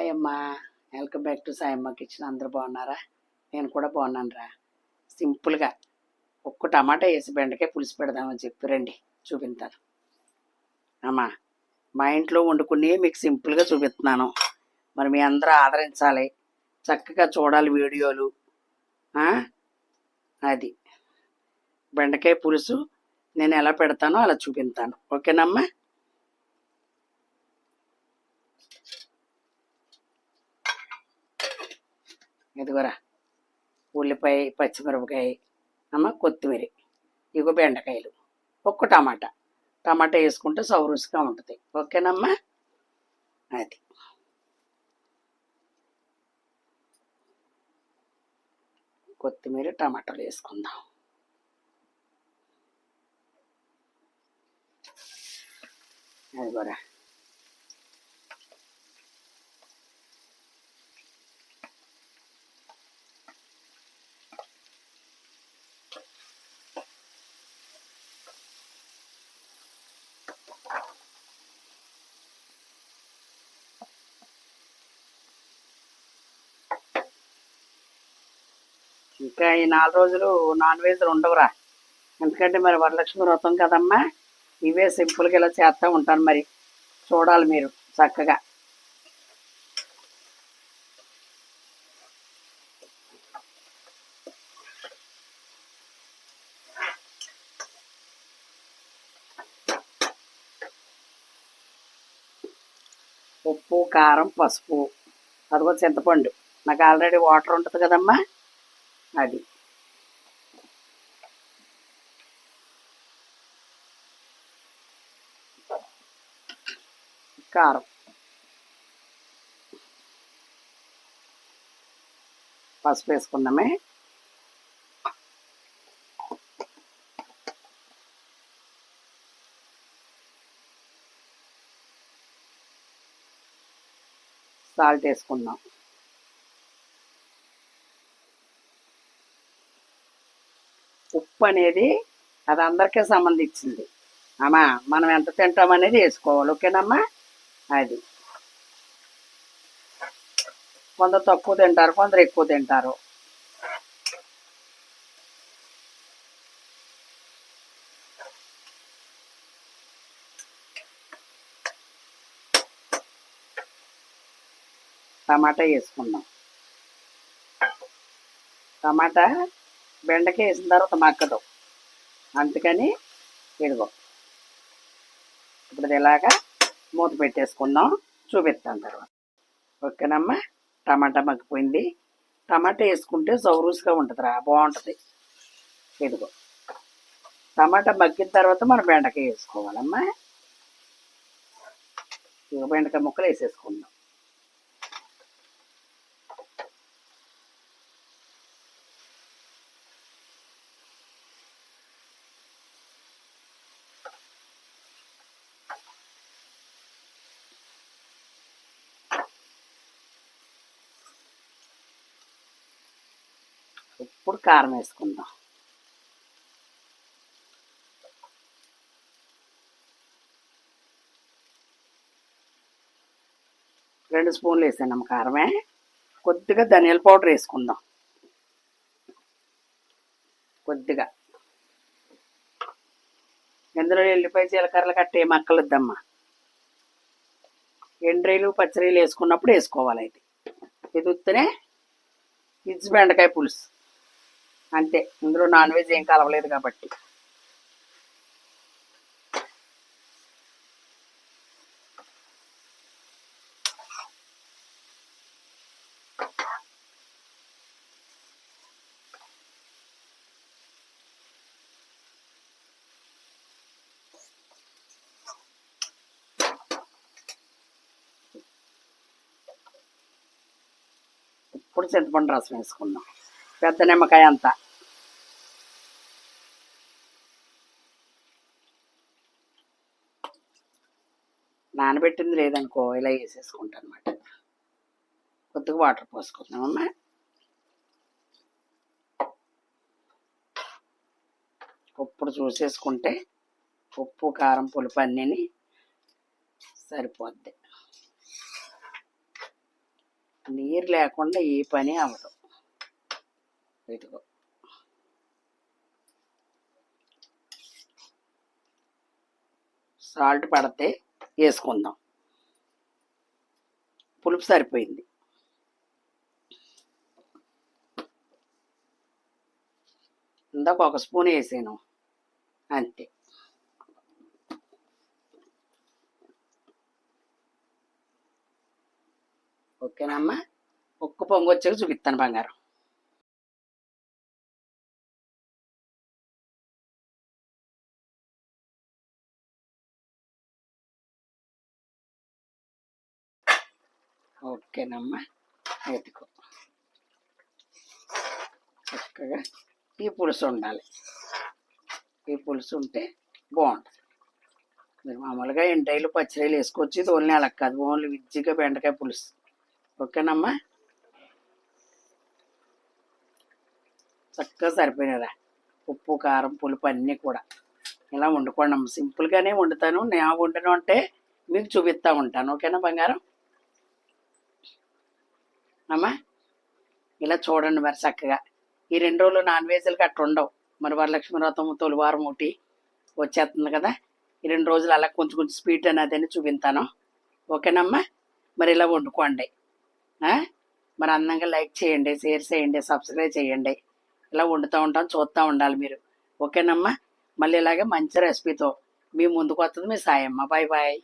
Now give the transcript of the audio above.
To Sayamma kitchen. అందరూ బాగున్నారా? నేను కూడా బాగున్నాను రా సింపుల్గా ఒక్క టమాటా వేసి బెండకాయ పులుసు పెడదామని చెప్పి రండి చూపిస్తాను. అమ్మా మా ఇంట్లో వండుకుని మీకు సింపుల్గా చూపిస్తున్నాను. మరి మీ అందరూ ఆదరించాలి. చక్కగా చూడాలి వీడియోలు. అది. బెండకాయ పులుసు నేను ఎలా పెడతానో అలా చూపిస్తాను. ఓకేనమ్మా? ఇదిగోరా ఉల్లిపాయ పచ్చిమిరపకాయ అమ్మ కొత్తిమీర ఇగో బెండకాయలు ఒక్క టమాటా. టమాటా వేసుకుంటే సౌరుసుగా ఉంటుంది. ఓకేనమ్మా? అది. కొత్తిమీర టమాటాలు వేసుకుందాం. అది కూడా ఇంకా ఈ నాలుగు రోజులు నాన్ వెజ్లు ఉండవురా. ఎందుకంటే మరి వరలక్ష్మి వ్రతం కదమ్మా. ఇవే సింపుల్గా ఇలా చేస్తూ ఉంటాను మరి. చూడాలి మీరు చక్కగా. ఉప్పు కారం పసుపు అదిగో చింతపండు. నాకు ఆల్రెడీ వాటర్ ఉంటుంది కదమ్మా. అది. కారం. పసుపు వేసుకుందామే సాల్ట్ వేసుకుందాం ఉప్పు అనేది అది అందరికీ సంబంధించింది. అమ్మా మనం ఎంత తింటాం అనేది వేసుకోవాలి ఓకేనమ్మా? అది. కొందరు తక్కువ తింటారు కొందరు ఎక్కువ తింటారు. టమాటా వేసుకుందాం. టమాటా బెండకాయ వేసిన తర్వాత మక్కదు. అందుకని ఇదిగో ఇప్పుడు ఇలాగా మూత పెట్టేసుకుందాం చూపిస్తాను తర్వాత. ఓకేనమ్మా? టమాటా మగ్గిపోయింది. టమాటా వేసుకుంటే సౌరూస్గా ఉంటుందిరా బాగుంటుంది. ఇదిగో టమాటా మగ్గిన తర్వాత మనం బెండకాయ వేసుకోవాలమ్మా. ఇక బెండకాయ ముక్కలు వేసేసుకుందాం. ఇప్పుడు కారం వేసుకుందాం రెండు స్పూన్లు వేసాను కారమే. కొద్దిగా ధనియాల పౌడర్ వేసుకుందాం. కొద్దిగా. ఇందులో ఎల్లిపాయ జీలకర్రలు కట్టే ఏం ఎండ్రీలు పచ్చరీలు వేసుకున్నప్పుడు వేసుకోవాలి అయితే. ఇది ఉత్తనే ఇజ్జి బెండకాయ పులుసు. అంతే. ఇందులో నాన్ వెజ్ ఏం కలవలేదు కాబట్టి. ఇప్పుడు చింతపండు రసం వేసుకుందాం. పెద్ద నిమ్మకాయ అంతా. నానబెట్టింది లేదనుకో ఇలా వేసేసుకుంటాను అనమాట కొద్దిగా వాటర్ పోసుకుందామమ్మా. ఇప్పుడు చూసేసుకుంటే ఉప్పు కారం పులుపు అన్నీని సరిపోద్ది. నీరు లేకుండా ఏ పని అవ్వదు. ఇదిగో సాల్ట్ oh. పడితే వేసుకుందాం. పులుపు సరిపోయింది. ఇందాక ఒక స్పూన్ వేసాను. అంతే. ఓకేనమ్మా? ఉక్కు పొంగు వచ్చాక చూపిస్తాను బంగారం. ఓకేనమ్మా. ఎత్తుకో చక్కగా ఈ పులుసు ఉండాలి. ఈ పులుసు ఉంటే బాగుంటుంది. మీరు మామూలుగా ఎంటైలు పచ్చిరాయలు వేసుకొచ్చి ఇది ఓన్లీ అలా కాదు. ఓన్లీ విజ్జిగా బెండకాయ పులుసు. ఓకేనమ్మా? చక్కగా సరిపోయినరా ఉప్పు కారం పులుపు అన్నీ కూడా. ఇలా వండుకోండి అమ్మ. సింపుల్గానే వండుతాను. నేను వండను అంటే మీకు చూపిస్తూ ఉంటాను. ఓకేనా బంగారం? అమ్మా. ఇలా చూడండి మరి చక్కగా. ఈ రెండు రోజులు నాన్ వెజ్లు అట్లా ఉండవు. మరి వరలక్ష్మి వ్రతం తొలివారం ఒకటి వచ్చేస్తుంది కదా. ఈ రెండు రోజులు అలా కొంచెం కొంచెం స్పీడ్ అనేది అని చూపిస్తాను. ఓకేనమ్మా? మరి ఇలా వండుకోండి. మరి అందంగా లైక్ చేయండి షేర్ చేయండి సబ్స్క్రైబ్ చేయండి. ఇలా వండుతూ ఉంటాం చూస్తూ ఉండాలి మీరు. ఓకేనమ్మా? మళ్ళీ ఇలాగే మంచి రెసిపీతో మీ ముందుకు వస్తుంది మీ సాయమ్మ. Bye bye